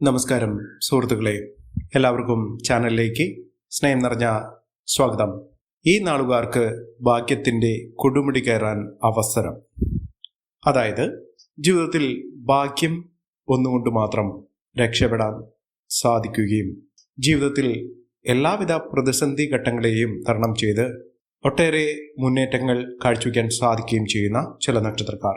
നമസ്കാരം സുഹൃത്തുക്കളെ. എല്ലാവർക്കും ചാനലിലേക്ക് സ്നേഹം നിറഞ്ഞ സ്വാഗതം. ഈ നാളുകാർക്ക് ഭാഗ്യത്തിന്റെ കൊടുമുടി കയറാൻ അവസരം. അതായത് ജീവിതത്തിൽ ഭാഗ്യം ഒന്നുകൊണ്ട് മാത്രം രക്ഷപ്പെടാൻ സാധിക്കുകയും ജീവിതത്തിൽ എല്ലാവിധ പ്രതിസന്ധി ഘട്ടങ്ങളെയും തരണം ചെയ്ത് ഒട്ടേറെ മുന്നേറ്റങ്ങൾ കാഴ്ചവെക്കാൻ സാധിക്കുകയും ചെയ്യുന്ന ചില നക്ഷത്രക്കാർ.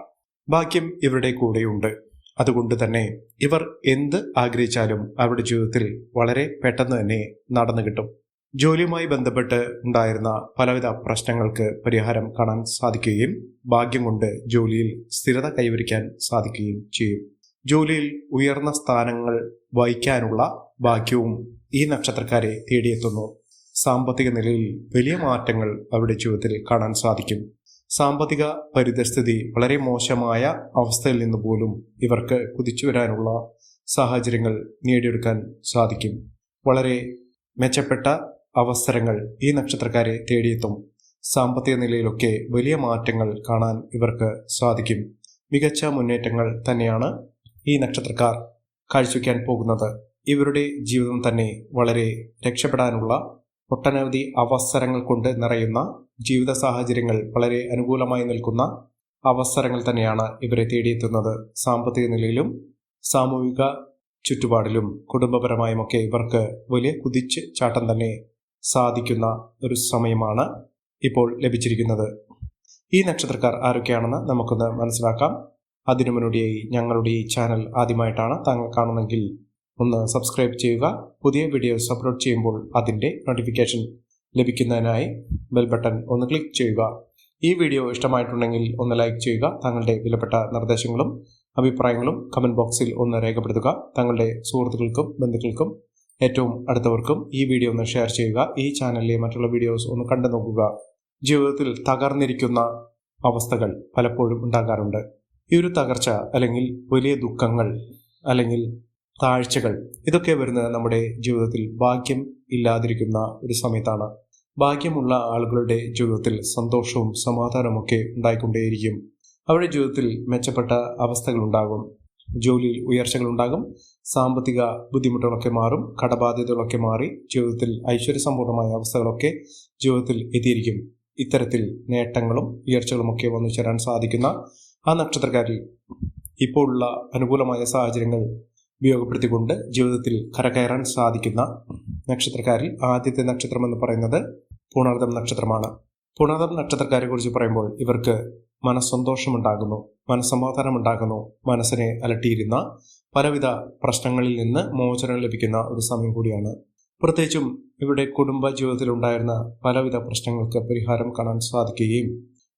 ഭാഗ്യം ഇവരുടെ കൂടെയുണ്ട്. അതുകൊണ്ട് തന്നെ ഇവർ എന്ത് ആഗ്രഹിച്ചാലും അവരുടെ ജീവിതത്തിൽ വളരെ പെട്ടെന്ന് തന്നെ നടന്നു കിട്ടും. ജോലിയുമായി ബന്ധപ്പെട്ട് ഉണ്ടായിരുന്ന പലവിധ പ്രശ്നങ്ങൾക്ക് പരിഹാരം കാണാൻ സാധിക്കുകയും ഭാഗ്യം കൊണ്ട് ജോലിയിൽ സ്ഥിരത കൈവരിക്കാൻ സാധിക്കുകയും ചെയ്യും. ജോലിയിൽ ഉയർന്ന സ്ഥാനങ്ങൾ വഹിക്കാനുള്ള ഭാഗ്യവും ഈ നക്ഷത്രക്കാരെ തേടിയെത്തുന്നു. സാമ്പത്തിക നിലയിൽ വലിയ മാറ്റങ്ങൾ അവരുടെ ജീവിതത്തിൽ കാണാൻ സാധിക്കും. സാമ്പത്തിക പരിതസ്ഥിതി വളരെ മോശമായ അവസ്ഥയിൽ നിന്ന് പോലും ഇവർക്ക് കുതിച്ചു വരാനുള്ള സാഹചര്യങ്ങൾ നേടിയെടുക്കാൻ സാധിക്കും. വളരെ മെച്ചപ്പെട്ട അവസരങ്ങൾ ഈ നക്ഷത്രക്കാരെ തേടിയെത്തും. സാമ്പത്തിക നിലയിലൊക്കെ വലിയ മാറ്റങ്ങൾ കാണാൻ ഇവർക്ക് സാധിക്കും. മികച്ച മുന്നേറ്റങ്ങൾ തന്നെയാണ് ഈ നക്ഷത്രക്കാർ കാഴ്ചവെക്കാൻ പോകുന്നത്. ഇവരുടെ ജീവിതം തന്നെ വളരെ രക്ഷപ്പെടാനുള്ള ഒട്ടനവധി അവസരങ്ങൾ കൊണ്ട് നിറയുന്ന ജീവിത സാഹചര്യങ്ങൾ വളരെ അനുകൂലമായി നിൽക്കുന്ന അവസരങ്ങൾ തന്നെയാണ് ഇവരെ തേടിയെത്തുന്നത്. സാമ്പത്തിക നിലയിലും സാമൂഹിക ചുറ്റുപാടിലും കുടുംബപരമായുമൊക്കെ ഇവർക്ക് വലിയ കുതിച്ച് ചാട്ടം തന്നെ സാധിക്കുന്ന ഒരു സമയമാണ് ഇപ്പോൾ ലഭിച്ചിരിക്കുന്നത്. ഈ നക്ഷത്രക്കാർ ആരൊക്കെയാണെന്ന് നമുക്കൊന്ന് മനസ്സിലാക്കാം. അതിനു മുന്നോടിയായി ഞങ്ങളുടെ ഈ ചാനൽ ആദ്യമായിട്ടാണ് താങ്കൾ കാണുന്നെങ്കിൽ ഒന്ന് സബ്സ്ക്രൈബ് ചെയ്യുക. പുതിയ വീഡിയോസ് അപ്ലോഡ് ചെയ്യുമ്പോൾ അതിന്റെ നോട്ടിഫിക്കേഷൻ ലഭിക്കുന്നതിനായി ബെൽ ബട്ടൺ ഒന്ന് ക്ലിക്ക് ചെയ്യുക. ഈ വീഡിയോ ഇഷ്ടമായിട്ടുണ്ടെങ്കിൽ ഒന്ന് ലൈക്ക് ചെയ്യുക. താങ്കളുടെ വിലപ്പെട്ട നിർദ്ദേശങ്ങളും അഭിപ്രായങ്ങളും കമന്റ് ബോക്സിൽ ഒന്ന് രേഖപ്പെടുത്തുക. താങ്കളുടെ സുഹൃത്തുക്കൾക്കും ബന്ധുക്കൾക്കും ഏറ്റവും അടുത്തവർക്കും ഈ വീഡിയോ ഒന്ന് ഷെയർ ചെയ്യുക. ഈ ചാനലിലെ മറ്റുള്ള വീഡിയോസ് ഒന്ന് കണ്ടു നോക്കുക. ജീവിതത്തിൽ തകർന്നിരിക്കുന്ന അവസ്ഥകൾ പലപ്പോഴും ഉണ്ടാകാറുണ്ട്. ഈ ഒരു തകർച്ച അല്ലെങ്കിൽ വലിയ ദുഃഖങ്ങൾ അല്ലെങ്കിൽ താഴ്ചകൾ ഇതൊക്കെ വരുന്നത് നമ്മുടെ ജീവിതത്തിൽ ഭാഗ്യം ഇല്ലാതിരിക്കുന്ന ഒരു സമയത്താണ്. ഭാഗ്യമുള്ള ആളുകളുടെ ജീവിതത്തിൽ സന്തോഷവും സമാധാനവും ഒക്കെ ഉണ്ടായിക്കൊണ്ടേയിരിക്കും. അവരുടെ ജീവിതത്തിൽ മെച്ചപ്പെട്ട അവസ്ഥകൾ ഉണ്ടാകും ജോലിയിൽ ഉയർച്ചകൾ ഉണ്ടാകും സാമ്പത്തിക ബുദ്ധിമുട്ടുകളൊക്കെ മാറും. കടബാധ്യതകളൊക്കെ മാറി. ജീവിതത്തിൽ ഐശ്വര്യസമ്പൂർണമായ അവസ്ഥകളൊക്കെ ജീവിതത്തിൽ എത്തിയിരിക്കും. ഇത്തരത്തിൽ നേട്ടങ്ങളും ഉയർച്ചകളും ഒക്കെ വന്നു ചേരാൻ സാധിക്കുന്ന ആ നക്ഷത്രക്കാരിൽ ഇപ്പോഴുള്ള അനുകൂലമായ സാഹചര്യങ്ങൾ ഉപയോഗപ്പെടുത്തിക്കൊണ്ട് ജീവിതത്തിൽ കരകയറാൻ സാധിക്കുന്ന നക്ഷത്രക്കാരിൽ ആദ്യത്തെ നക്ഷത്രം എന്ന് പറയുന്നത് പൂണാർദം നക്ഷത്രമാണ്. പൂണാർദം നക്ഷത്രക്കാരെ കുറിച്ച് പറയുമ്പോൾ ഇവർക്ക് മനസ്സന്തോഷമുണ്ടാകുന്നു മനസ്സമാധാനം ഉണ്ടാകുന്നു മനസ്സിനെ അലട്ടിയിരുന്ന പലവിധ പ്രശ്നങ്ങളിൽ നിന്ന് മോചനം ലഭിക്കുന്ന ഒരു സമയം കൂടിയാണ്. പ്രത്യേകിച്ചും ഇവരുടെ കുടുംബ ജീവിതത്തിൽ ഉണ്ടായിരുന്ന പലവിധ പ്രശ്നങ്ങൾക്ക് പരിഹാരം കാണാൻ സാധിക്കുകയും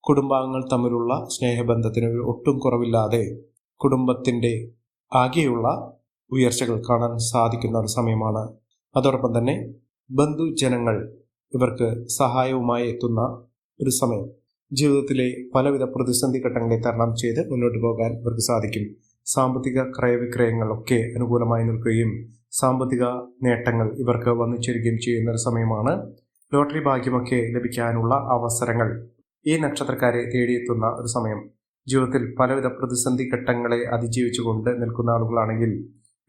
കുടുംബാംഗങ്ങൾ തമ്മിലുള്ള സ്നേഹബന്ധത്തിന് ഒട്ടും കുറവില്ലാതെ കുടുംബത്തിന്റെ ആകെയുള്ള ഉയർച്ചകൾ കാണാൻ സാധിക്കുന്ന ഒരു സമയമാണ്. അതോടൊപ്പം തന്നെ ബന്ധുജനങ്ങൾ ഇവർക്ക് സഹായവുമായി എത്തുന്ന ഒരു സമയം. ജീവിതത്തിലെ പലവിധ പ്രതിസന്ധി ഘട്ടങ്ങളെ തരണം ചെയ്ത് മുന്നോട്ട് പോകാൻ ഇവർക്ക് സാധിക്കും. സാമ്പത്തിക ക്രയവിക്രയങ്ങളൊക്കെ അനുകൂലമായി നിൽക്കുകയും സാമ്പത്തിക നേട്ടങ്ങൾ ഇവർക്ക് വന്നു ചേരുകയും ചെയ്യുന്ന ഒരു സമയമാണ്. ലോട്ടറി ഭാഗ്യമൊക്കെ ലഭിക്കാനുള്ള അവസരങ്ങൾ ഈ നക്ഷത്രക്കാരെ തേടിയെത്തുന്ന ഒരു സമയം. ജീവിതത്തിൽ പലവിധ പ്രതിസന്ധി ഘട്ടങ്ങളെ അതിജീവിച്ചുകൊണ്ട് നിൽക്കുന്ന ആളുകളാണെങ്കിൽ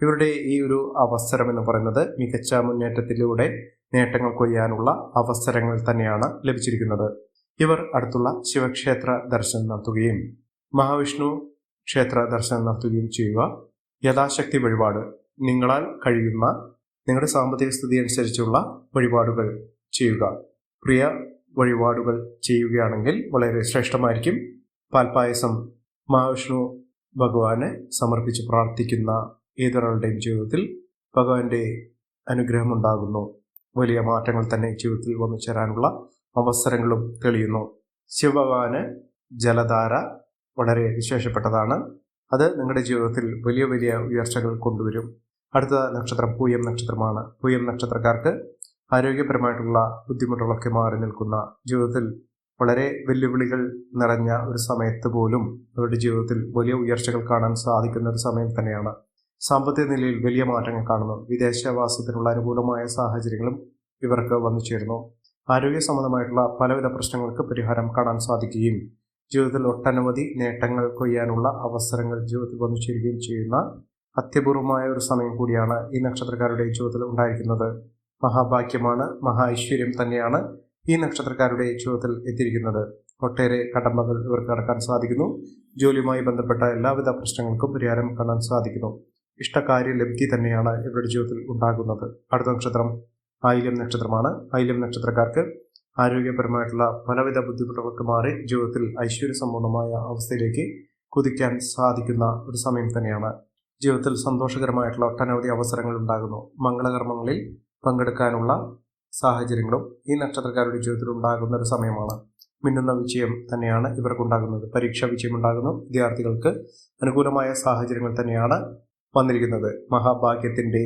ഇവരുടെ ഈ ഒരു അവസരം എന്ന് പറയുന്നത് മികച്ച മുന്നേറ്റത്തിലൂടെ നേട്ടങ്ങൾ കൊയ്യാനുള്ള അവസരങ്ങൾ തന്നെയാണ് ലഭിച്ചിരിക്കുന്നത്. ഇവർ അടുത്തുള്ള ശിവക്ഷേത്ര ദർശനം നടത്തുകയും മഹാവിഷ്ണു ക്ഷേത്ര ദർശനം നടത്തുകയും ചെയ്യുക. യഥാശക്തി വഴിപാട്. നിങ്ങളാൽ കഴിയുന്ന നിങ്ങളുടെ സാമ്പത്തിക സ്ഥിതി അനുസരിച്ചുള്ള വഴിപാടുകൾ ചെയ്യുക. പ്രിയ വഴിപാടുകൾ ചെയ്യുകയാണെങ്കിൽ വളരെ ശ്രേഷ്ഠമായിരിക്കും. പാൽപായസം മഹാവിഷ്ണു ഭഗവാനെ സമർപ്പിച്ച് പ്രാർത്ഥിക്കുന്ന ഏതൊരാളുടെയും ജീവിതത്തിൽ ഭഗവാന്റെ അനുഗ്രഹം ഉണ്ടാകുന്നു. വലിയ മാറ്റങ്ങൾ തന്നെ ജീവിതത്തിൽ വന്നു ചേരാനുള്ള അവസരങ്ങളും തെളിയുന്നു. ശിവഭഗവാന് ജലധാര വളരെ വിശേഷപ്പെട്ടതാണ്. അത് നിങ്ങളുടെ ജീവിതത്തിൽ വലിയ വലിയ ഉയർച്ചകൾ കൊണ്ടുവരും. അടുത്ത നക്ഷത്രം പൂയം നക്ഷത്രമാണ്. പൂയം നക്ഷത്രക്കാർക്ക് ആരോഗ്യപരമായിട്ടുള്ള ബുദ്ധിമുട്ടുകളൊക്കെ മാറി നിൽക്കുന്ന ജീവിതത്തിൽ വളരെ വെല്ലുവിളികൾ നിറഞ്ഞ ഒരു സമയത്ത് പോലും അവരുടെ ജീവിതത്തിൽ വലിയ ഉയർച്ചകൾ കാണാൻ സാധിക്കുന്ന ഒരു സമയം തന്നെയാണ്. സാമ്പത്തിക നിലയിൽ വലിയ മാറ്റങ്ങൾ കാണുന്നു. വിദേശവാസത്തിനുള്ള അനുകൂലമായ സാഹചര്യങ്ങളും ഇവർക്ക് വന്നു ചേരുന്നു. ആരോഗ്യ സംബന്ധമായിട്ടുള്ള പലവിധ പ്രശ്നങ്ങൾക്ക് പരിഹാരം കാണാൻ സാധിക്കുകയും ജീവിതത്തിൽ ഒട്ടനവധി നേട്ടങ്ങൾ കൊയ്യാനുള്ള അവസരങ്ങൾ ജീവിതത്തിൽ വന്നു ചേരുകയും ചെയ്യുന്ന അത്യപൂർവമായ ഒരു സമയം കൂടിയാണ് ഈ നക്ഷത്രക്കാരുടെ ജീവിതത്തിൽ ഉണ്ടായിരിക്കുന്നത്. മഹാഭാഗ്യമാണ് മഹാ ഐശ്വര്യം തന്നെയാണ് ഈ നക്ഷത്രക്കാരുടെ ജീവിതത്തിൽ എത്തിയിരിക്കുന്നത്. ഒട്ടേറെ കടമ്പകൾ ഇവർക്ക് കടക്കാൻ സാധിക്കുന്നു. ജോലിയുമായി ബന്ധപ്പെട്ട എല്ലാവിധ പ്രശ്നങ്ങൾക്കും പരിഹാരം കാണാൻ സാധിക്കുന്നു. ഇഷ്ടകാര്യ ലബ്ധി തന്നെയാണ് ഇവരുടെ ജീവിതത്തിൽ ഉണ്ടാകുന്നത്. അടുത്ത നക്ഷത്രം ആയില്യം നക്ഷത്രമാണ്. ആയില്യം നക്ഷത്രക്കാർക്ക് ആരോഗ്യപരമായിട്ടുള്ള പലവിധ ബുദ്ധിമുട്ടുകൾക്ക് മാറി ജീവിതത്തിൽ ഐശ്വര്യസമ്പൂർണമായ അവസ്ഥയിലേക്ക് കുതിക്കാൻ സാധിക്കുന്ന ഒരു സമയം തന്നെയാണ്. ജീവിതത്തിൽ സന്തോഷകരമായിട്ടുള്ള ഒട്ടനവധി അവസരങ്ങൾ ഉണ്ടാകുന്നു. മംഗളകർമ്മങ്ങളിൽ പങ്കെടുക്കാനുള്ള സാഹചര്യങ്ങളും ഈ നക്ഷത്രക്കാരുടെ ജീവിതത്തിൽ ഉണ്ടാകുന്ന ഒരു സമയമാണ്. മിന്നുന്ന വിജയം തന്നെയാണ് ഇവർക്കുണ്ടാകുന്നത് പരീക്ഷാ വിജയം ഉണ്ടാകുന്നു. വിദ്യാർത്ഥികൾക്ക് അനുകൂലമായ സാഹചര്യങ്ങൾ തന്നെയാണ് വന്നിരിക്കുന്നത് മഹാഭാഗ്യത്തിന്റെ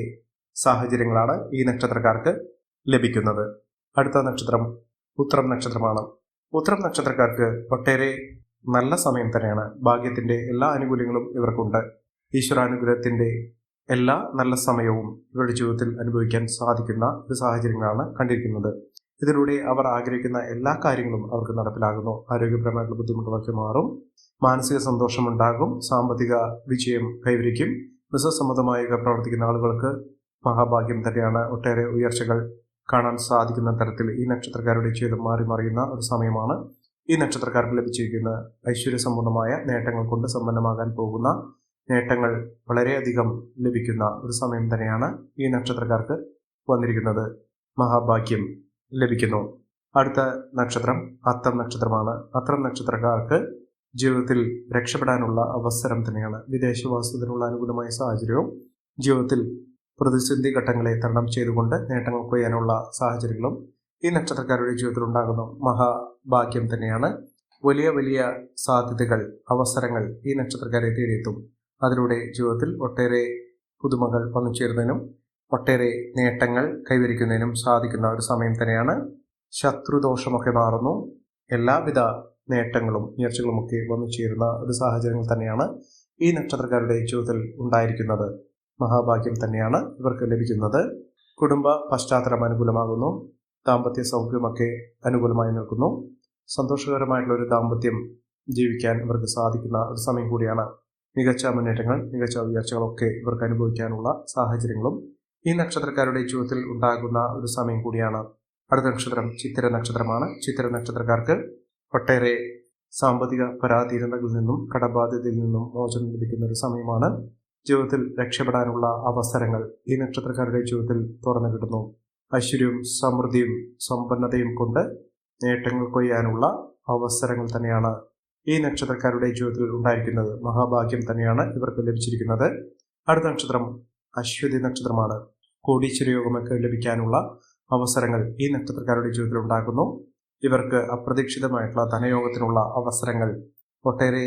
സാഹചര്യങ്ങളാണ് ഈ നക്ഷത്രക്കാർക്ക് ലഭിക്കുന്നത്. അടുത്ത നക്ഷത്രം ഉത്രം നക്ഷത്രമാണ്. ഉത്രം നക്ഷത്രക്കാർക്ക് ഒട്ടേറെ നല്ല സമയം തന്നെയാണ്. ഭാഗ്യത്തിന്റെ എല്ലാ ആനുകൂല്യങ്ങളും ഇവർക്കുണ്ട്. ഈശ്വരാനുഗ്രഹത്തിന്റെ എല്ലാ നല്ല സമയവും ഇവരുടെ ജീവിതത്തിൽ അനുഭവിക്കാൻ സാധിക്കുന്ന ഒരു സാഹചര്യങ്ങളാണ് കണ്ടിരിക്കുന്നത്. ഇതിലൂടെ അവർ ആഗ്രഹിക്കുന്ന എല്ലാ കാര്യങ്ങളും അവർക്ക് നടപ്പിലാകുന്നു. ആരോഗ്യപരമായിട്ടുള്ള ബുദ്ധിമുട്ടുകളൊക്കെ മാറും. മാനസിക സന്തോഷമുണ്ടാകും. സാമ്പത്തിക വിജയം കൈവരിക്കും. ബിസിനസ് സംബന്ധമായി പ്രവർത്തിക്കുന്ന ആളുകൾക്ക് മഹാഭാഗ്യം തന്നെയാണ്. ഒട്ടേറെ ഉയർച്ചകൾ കാണാൻ സാധിക്കുന്ന തരത്തിൽ ഈ നക്ഷത്രക്കാരുടെ ജീവിതം മാറി മറിയുന്ന ഒരു സമയമാണ് ഈ നക്ഷത്രക്കാർക്ക് ലഭിച്ചിരിക്കുന്ന ഐശ്വര്യസമ്പൂർണമായ നേട്ടങ്ങൾ കൊണ്ട് സമ്പന്നമാകാൻ പോകുന്ന നേട്ടങ്ങൾ വളരെയധികം ലഭിക്കുന്ന ഒരു സമയം തന്നെയാണ് ഈ നക്ഷത്രക്കാർക്ക് വന്നിരിക്കുന്നത്. മഹാഭാഗ്യം ലഭിക്കുന്നു. അടുത്ത നക്ഷത്രം അത്തം നക്ഷത്രമാണ്. അത്തം നക്ഷത്രക്കാർക്ക് ജീവിതത്തിൽ രക്ഷപ്പെടാനുള്ള അവസരം തന്നെയാണ്. വിദേശവാസത്തിനുള്ള അനുകൂലമായ സാഹചര്യവും ജീവിതത്തിൽ പ്രതിസന്ധി ഘട്ടങ്ങളെ തരണം ചെയ്തുകൊണ്ട് നേട്ടങ്ങൾ കൊയ്യാനുള്ള സാഹചര്യങ്ങളും ഈ നക്ഷത്രക്കാരുടെ ജീവിതത്തിൽ ഉണ്ടാകുന്ന മഹാഭാഗ്യം തന്നെയാണ്. വലിയ വലിയ സാധ്യതകൾ അവസരങ്ങൾ ഈ നക്ഷത്രക്കാരെ തേടിയെത്തും. അതിലൂടെ ജീവിതത്തിൽ ഒട്ടേറെ പുതുമകൾ വന്നു ചേരുന്നതിനും ഒട്ടേറെ നേട്ടങ്ങൾ കൈവരിക്കുന്നതിനും സാധിക്കുന്ന ഒരു സമയം തന്നെയാണ്. ശത്രുദോഷമൊക്കെ മാറുന്നു. എല്ലാവിധ നേട്ടങ്ങളും ഉയർച്ചകളുമൊക്കെ വന്നു ചേരുന്ന ഒരു സാഹചര്യങ്ങൾ തന്നെയാണ് ഈ നക്ഷത്രക്കാരുടെ ജീവിതത്തിൽ ഉണ്ടായിരിക്കുന്നത്. മഹാഭാഗ്യം തന്നെയാണ് ഇവർക്ക് ലഭിക്കുന്നത്. കുടുംബ പശ്ചാത്തലം അനുകൂലമാകുന്നു. ദാമ്പത്യ സൗഖ്യമൊക്കെ അനുകൂലമായി നിൽക്കുന്നു. സന്തോഷകരമായിട്ടുള്ള ഒരു ദാമ്പത്യം ജീവിക്കാൻ ഇവർക്ക് സാധിക്കുന്ന ഒരു സമയം കൂടിയാണ് മികച്ച മുന്നേറ്റങ്ങൾ മികച്ച ഉയർച്ചകളൊക്കെ ഇവർക്ക് അനുഭവിക്കാനുള്ള സാഹചര്യങ്ങളും ഈ നക്ഷത്രക്കാരുടെ ജീവിതത്തിൽ ഉണ്ടാകുന്ന ഒരു സമയം കൂടിയാണ്. അടുത്ത നക്ഷത്രം ചിത്തിര നക്ഷത്രമാണ്. ചിത്തിര നക്ഷത്രക്കാർക്ക് ഒട്ടേറെ സാമ്പത്തിക പരാധീനതകളിൽ നിന്നും കടബാധ്യതയിൽ നിന്നും മോചനം ലഭിക്കുന്ന ഒരു സമയമാണ്. ജീവിതത്തിൽ രക്ഷപ്പെടാനുള്ള അവസരങ്ങൾ ഈ നക്ഷത്രക്കാരുടെ ജീവിതത്തിൽ തുറന്നു കിട്ടുന്നു. ഐശ്വര്യവും സമൃദ്ധിയും സമ്പന്നതയും കൊണ്ട് നേട്ടങ്ങൾ കൊയ്യാനുള്ള അവസരങ്ങൾ തന്നെയാണ് ഈ നക്ഷത്രക്കാരുടെ ജീവിതത്തിൽ ഉണ്ടായിരിക്കുന്നത്. മഹാഭാഗ്യം തന്നെയാണ് ഇവർക്ക് ലഭിച്ചിരിക്കുന്നത്. അടുത്ത നക്ഷത്രം അശ്വതി നക്ഷത്രമാണ്. കോടീശ്വര യോഗമൊക്കെ ലഭിക്കാനുള്ള അവസരങ്ങൾ ഈ നക്ഷത്രക്കാരുടെ ജീവിതത്തിൽ ഉണ്ടാകുന്നു. ഇവർക്ക് അപ്രതീക്ഷിതമായിട്ടുള്ള ധനയോഗത്തിനുള്ള അവസരങ്ങൾ ഒട്ടേറെ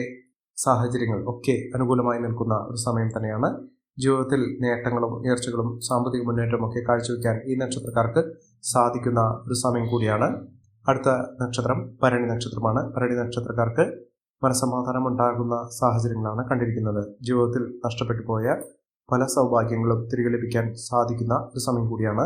സാഹചര്യങ്ങൾ ഒക്കെ അനുകൂലമായി നിൽക്കുന്ന ഒരു സമയം തന്നെയാണ്. ജീവിതത്തിൽ നേട്ടങ്ങളും ഉയർച്ചകളും സാമ്പത്തിക മുന്നേറ്റവും ഒക്കെ കാഴ്ചവെക്കാൻ ഈ നക്ഷത്രക്കാർക്ക് സാധിക്കുന്ന ഒരു സമയം കൂടിയാണ്. അടുത്ത നക്ഷത്രം ഭരണി നക്ഷത്രമാണ്. ഭരണി നക്ഷത്രക്കാർക്ക് മനസമാധാനം ഉണ്ടാകുന്ന സാഹചര്യങ്ങളാണ് കണ്ടിരിക്കുന്നത്. ജീവിതത്തിൽ നഷ്ടപ്പെട്ടു പോയ പല സൗഭാഗ്യങ്ങളും തിരികെ ലഭിക്കാൻ സാധിക്കുന്ന ഒരു സമയം കൂടിയാണ്.